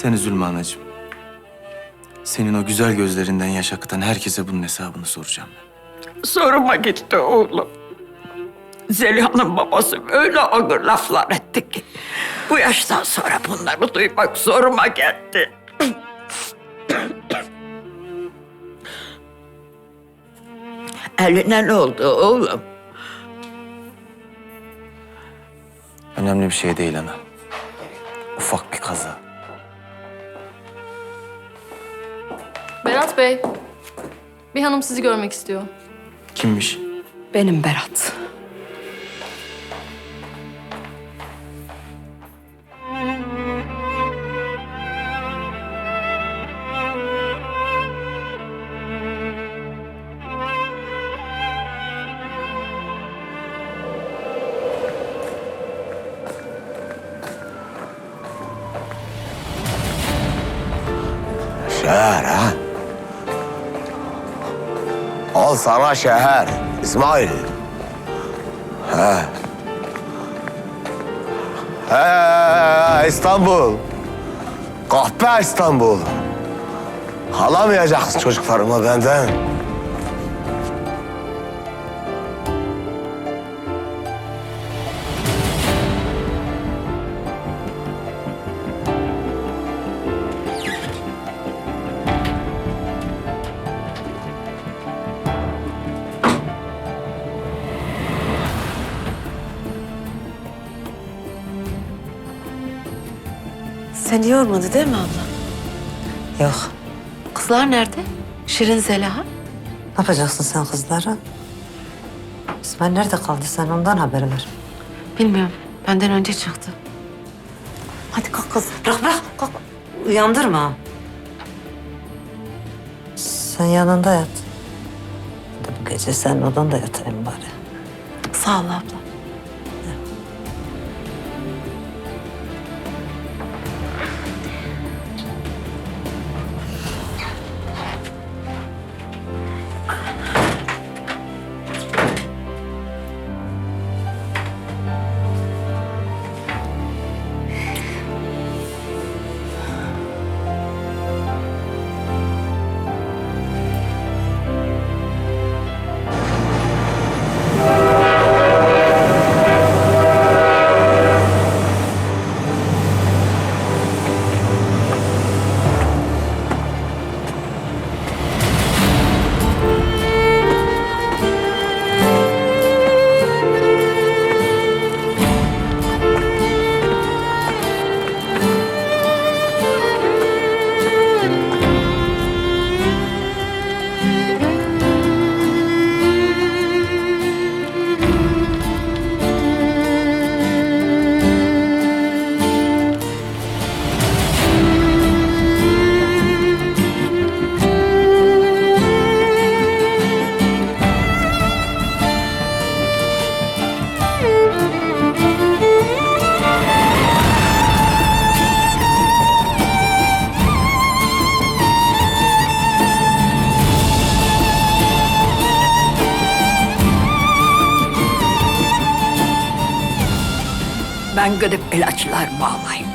Sen üzülme anacığım. Senin o güzel gözlerinden yaş akıtan herkese bunun hesabını soracağım ben. Soruma gitti oğlum. Zeliha'nın babası öyle ağır laflar etti ki... ...bu yaştan sonra bunları duymak zoruma geldi. Eline ne oldu oğlum? Önemli bir şey değil ana. Ufak bir kaza. Bey, bir hanım sizi görmek istiyor. Kimmiş? Benim Berat. Ha? Al sana şehir İsmail. He. He İstanbul. Kahpe İstanbul. Alamayacaksın çocuklarıma benden. Seni yormadı değil mi abla? Yok. Kızlar nerede? Şirin Zeliha. Ne yapacaksın sen kızlara? İsmail nerede kaldı? Sen ondan haber ver. Bilmiyorum. Benden önce çıktı. Hadi kalk kız. Bırak bırak. Kalk. Uyandırma. Sen yanında yat. Hadi bu gece sen odanda yatayım bari. Sağ ol abla. Ben gidip ilaçlarımı alayım.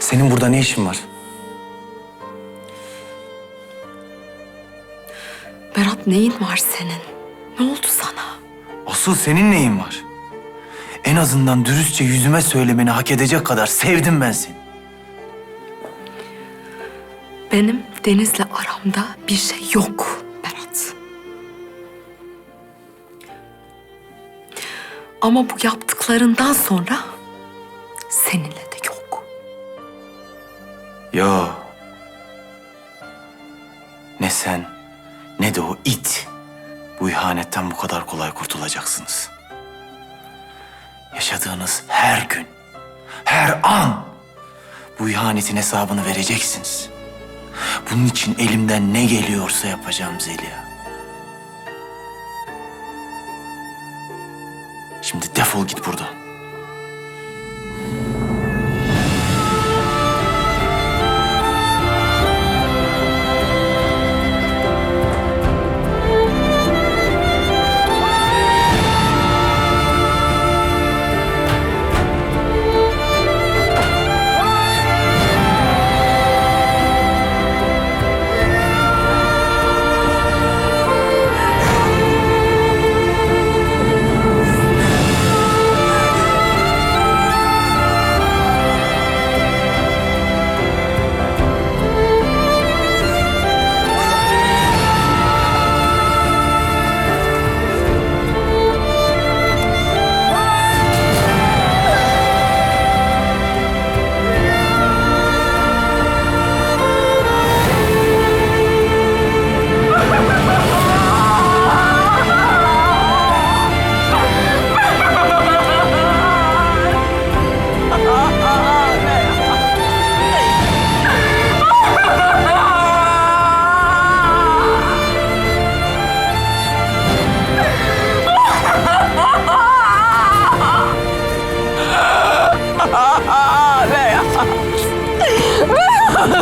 Senin burada ne işin var? Neyin var senin? Ne oldu sana? Asıl senin neyin var? En azından dürüstçe yüzüme söylemeni hak edecek kadar sevdim ben seni. Benim Deniz'le aramda bir şey yok Berat. Ama bu yaptıklarından sonra seninle de yok. Yo. Ne sen ne de o it bu ihanetten bu kadar kolay kurtulacaksınız. Yaşadığınız her gün, her an bu ihanetin hesabını vereceksiniz. Bunun için elimden ne geliyorsa yapacağım Zeliha. Şimdi defol git buradan.